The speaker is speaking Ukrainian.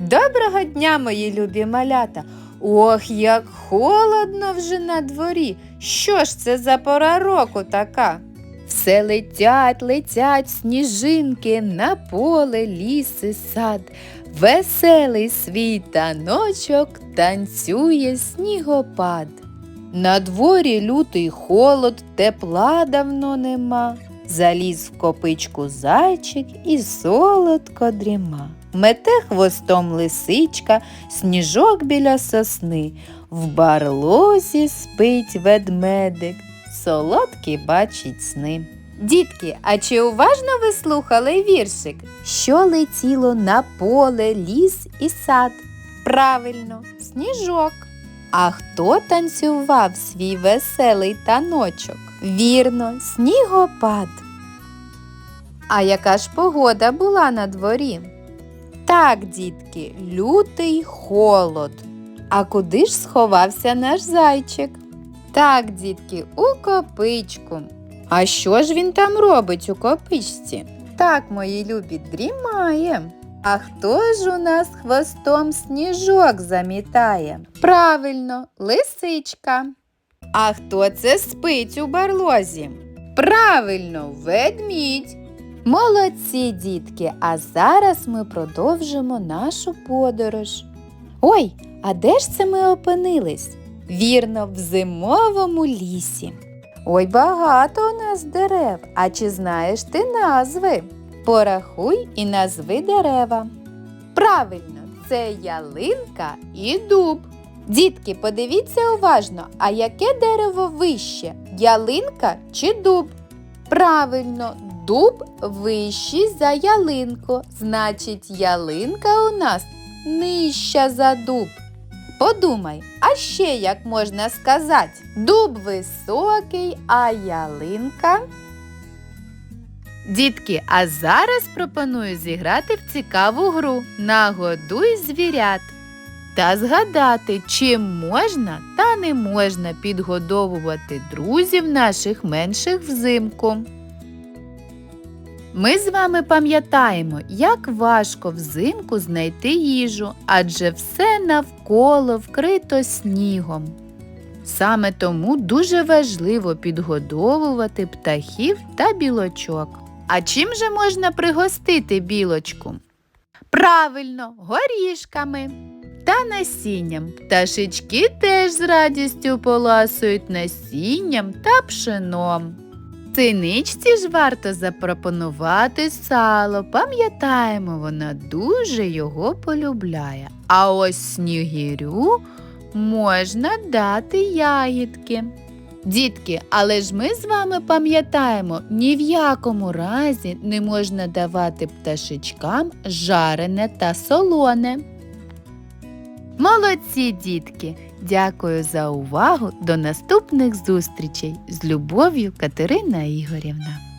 Доброго дня, мої любі малята! Ох, як холодно вже на дворі. Що ж це за пора року така? Все летять, летять сніжинки на поле, ліс і сад. Веселий свій таночок танцює снігопад. На дворі лютий холод, тепла давно нема. Заліз в копичку зайчик і солодко дріма. Мете хвостом лисичка, сніжок біля сосни. В барлозі спить ведмедик, солодкі бачить сни. Дітки, а чи уважно ви слухали віршик? Що летіло на поле, ліс і сад? Правильно, сніжок. А хто танцював свій веселий таночок? Вірно, снігопад. А яка ж погода була на дворі? Так, дітки, лютий холод. А куди ж сховався наш зайчик? Так, дітки, у копичку. А що ж він там робить у копичці? Так, мої любі, дрімає. А хто ж у нас хвостом сніжок замітає? Правильно, лисичка. А хто це спить у барлозі? Правильно, ведмідь. Молодці, дітки, а зараз ми продовжимо нашу подорож. Ой, а де ж це ми опинились? Вірно, в зимовому лісі. Ой, багато у нас дерев. А чи знаєш ти назви? Порахуй і назви дерева. Правильно, це ялинка і дуб. Дітки, подивіться уважно, а яке дерево вище? Ялинка чи дуб? Правильно, дуб вищий за ялинку. Значить, ялинка у нас нижча за дуб. Подумай, а ще як можна сказати? Дуб високий, а ялинка. Дітки, а зараз пропоную зіграти в цікаву гру Нагодуй звірят та згадати, чим можна та не можна підгодовувати друзів наших менших взимку. Ми з вами пам'ятаємо, як важко взимку знайти їжу, адже все навколо вкрито снігом. Саме тому дуже важливо підгодовувати птахів та білочок. А чим же можна пригостити білочку? Правильно, горішками та насінням. Пташечки теж з радістю поласують насінням та пшеном. Синичці ж варто запропонувати сало. Пам'ятаємо, вона дуже його полюбляє. А ось снігірю можна дати ягідки. Дітки, але ж ми з вами пам'ятаємо, ні в якому разі не можна давати пташечкам жарене та солоне. Молодці, дітки! Дякую за увагу. До наступних зустрічей. З любов'ю Катерина Ігорівна.